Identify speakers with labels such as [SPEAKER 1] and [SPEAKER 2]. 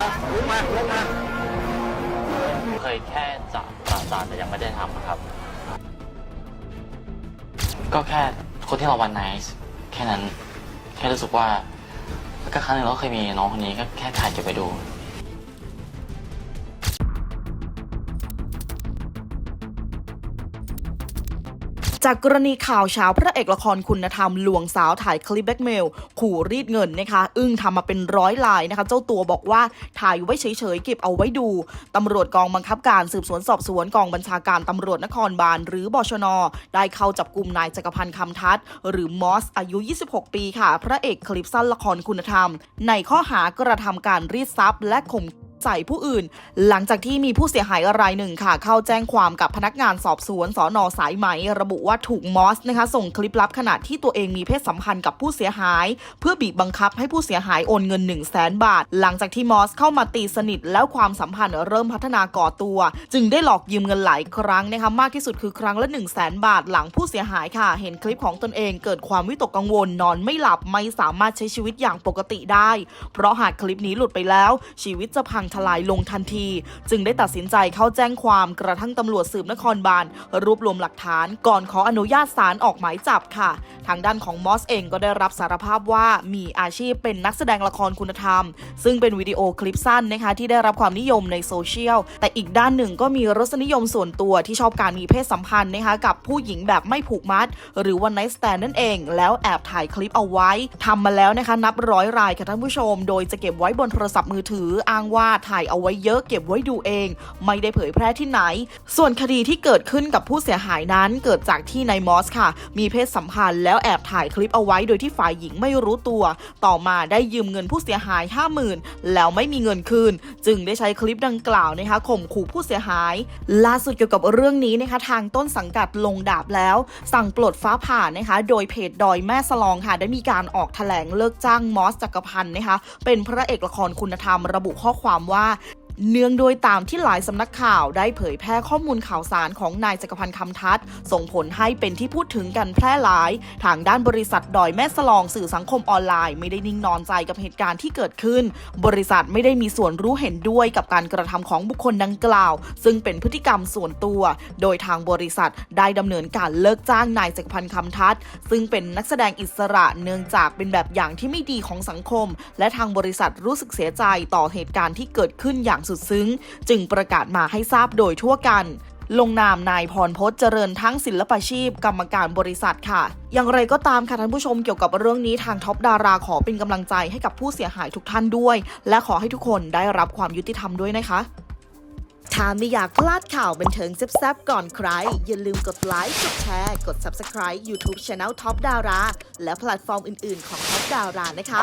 [SPEAKER 1] ลุกมาลุกมา
[SPEAKER 2] เคยแค่จะปราศารแต่ยังไม่ได้ทำครับ ก็แค่คนที่เราวันไนส์แค่นั้น แค่รู้สึกว่าก็ครั้งหนึ่งเราก็เคยมีน้องคนนี้ก็แค่ถ่ายเก็บไปดู
[SPEAKER 3] จากกรณีข่าวเช้าพระเอกละครคุณธรรมลวงสาวถ่ายคลิปแบ็กเมลขู่รีดเงินนะคะ อึ้งทำมาเป็นร้อยลายนะคะ เจ้าตัวบอกว่าถ่ายไว้เฉยๆเก็บเอาไว้ดูตำรวจกองบังคับการสืบสวนสอบสวนกองบัญชาการตำรวจนครบาลหรือบชน ได้เข้าจับกลุ่มนายจักรพันธ์คำทัศน์หรือมอสอายุ 26 ปีค่ะ พระเอกคลิปสั้นละครคุณธรรม ในข้อหากระทำการรีดทรัพย์และข่ม ใส่ผู้อื่น หลังจากที่มีผู้เสียหายรายหนึ่งค่ะ เข้าแจ้งความกับพนักงานสอบสวนสอนอสายไหม ระบุว่าถูกมอสนะคะ ส่งคลิปลับขณะที่ตัวเองมีเพศสัมพันธ์กับผู้เสียหาย เพื่อบีบบังคับให้ผู้เสียหายโอนเงิน 1 0 0 0 0แสนบาท หลังจากที่มอสเข้ามาตีสนิทแล้วความสัมพันธ์เริ่มพัฒนาก่อตัว จึงได้หลอกยืมเงินหลายครั้งนะคะมากที่สุดคือครั้งละ 1 0 0 0 0แสนบาท หลังผู้เสียหายค่ะ เห็นคลิปของตนเอง เกิดความวิตกกังวลนอนไม่หลับไม่สามารถใช้ชีวิตอย่างปกติได้ เพราะหากคลิปนี้หลุดไปแล้ว ชีวิตจะพังทลายลงทันที จึงได้ตัดสินใจเข้าแจ้งความกระทั่งตำรวจสืบนครบาลรวบรวมหลักฐานก่อนขออนุญาตศาลออกหมายจับค่ะ ทางด้านของมอสเองก็ได้รับสารภาพว่ามีอาชีพเป็นนักแสดงละครคุณธรรม ซึ่งเป็นวิดีโอคลิปสั้นนะคะที่ได้รับความนิยมในโซเชียล แต่อีกด้านหนึ่งก็มีรสนิยมส่วนตัวที่ชอบการมีเพศสัมพันธ์นะคะกับผู้หญิงแบบไม่ผูกมัด หรือวันไนท์สแตนนั่นเอง แล้วแอบถ่ายคลิปเอาไว้ทำมาแล้วนะคะนับร้อยรายค่ะท่านผู้ชม โดยจะเก็บไว้บนโทรศัพท์มือถืออ้างว่าถ่ายเอาไว้เยอะเก็บไว้ดูเอง ไม่ได้เผยแพร่ที่ไหน ส่วนคดีที่เกิดขึ้นกับผู้เสียหายนั้นเกิดจากที่นายมอสค่ะ มีเพศสัมพันธ์แล้วแอบถ่ายคลิปเอาไว้โดยที่ฝ่ายหญิงไม่รู้ตัว ต่อมาได้ยืมเงินผู้เสียหาย 50,000 แล้วไม่มีเงินคืน จึงได้ใช้คลิปดังกล่าวนะคะข่มขู่ผู้เสียหาย ล่าสุดเกี่ยวกับเรื่องนี้นะคะทางต้นสังกัดลงดาบแล้ว สั่งปลดฟ้าผ่านะคะ โดยเพจดอยแม่สลองค่ะ ได้มีการออกแถลงเลิกจ้างมอสจักรพันธ์นะคะ เป็นพระเอกละครคุณธรรมระบุข้อความว่า เนื่องโดยตามที่หลายสำนักข่าวได้เผยแพร่ข้อมูลข่าวสารของนายจักรพันธ์คำทัศน์ส่งผลให้เป็นที่พูดถึงกันแพร่หลาย ทางด้านบริษัทดอยแม่สลองสื่อสังคมออนไลน์ไม่ได้นิ่งนอนใจกับเหตุการณ์ที่เกิดขึ้น บริษัทไม่ได้มีส่วนรู้เห็นด้วยกับการกระทำของบุคคลดังกล่าว ซึ่งเป็นพฤติกรรมส่วนตัว โดยทางบริษัทได้ดำเนินการเลิกจ้างนายจักรพันธ์คำทัศน์ซึ่งเป็นนักแสดงอิสระเนื่องจากเป็นแบบอย่างที่ไม่ดีของสังคม และทางบริษัทรู้สึกเสียใจต่อเหตุการณ์ที่เกิดขึ้นอย่างสุดซึ้ง จึงประกาศมาให้ทราบโดยทั่วกัน ลงนามนายพรพจน์เจริญทั้งศิลปาชีพ กรรมการบริษัทค่ะ อย่างไรก็ตามค่ะท่านผู้ชมเกี่ยวกับเรื่องนี้ทางท็อปดาราขอเป็นกำลังใจให้กับผู้เสียหายทุกท่านด้วย และขอให้ทุกคนได้รับความยุติธรรมด้วยนะคะถ้าไม่อยากพลาดข่าวบันเทิงแซ่บๆก่อนใคร อย่าลืมกดไลค์ กดแชร์ กด Subscribe YouTube Channel Top Dara และแพลตฟอร์มอื่นๆของ Top Dara นะคะ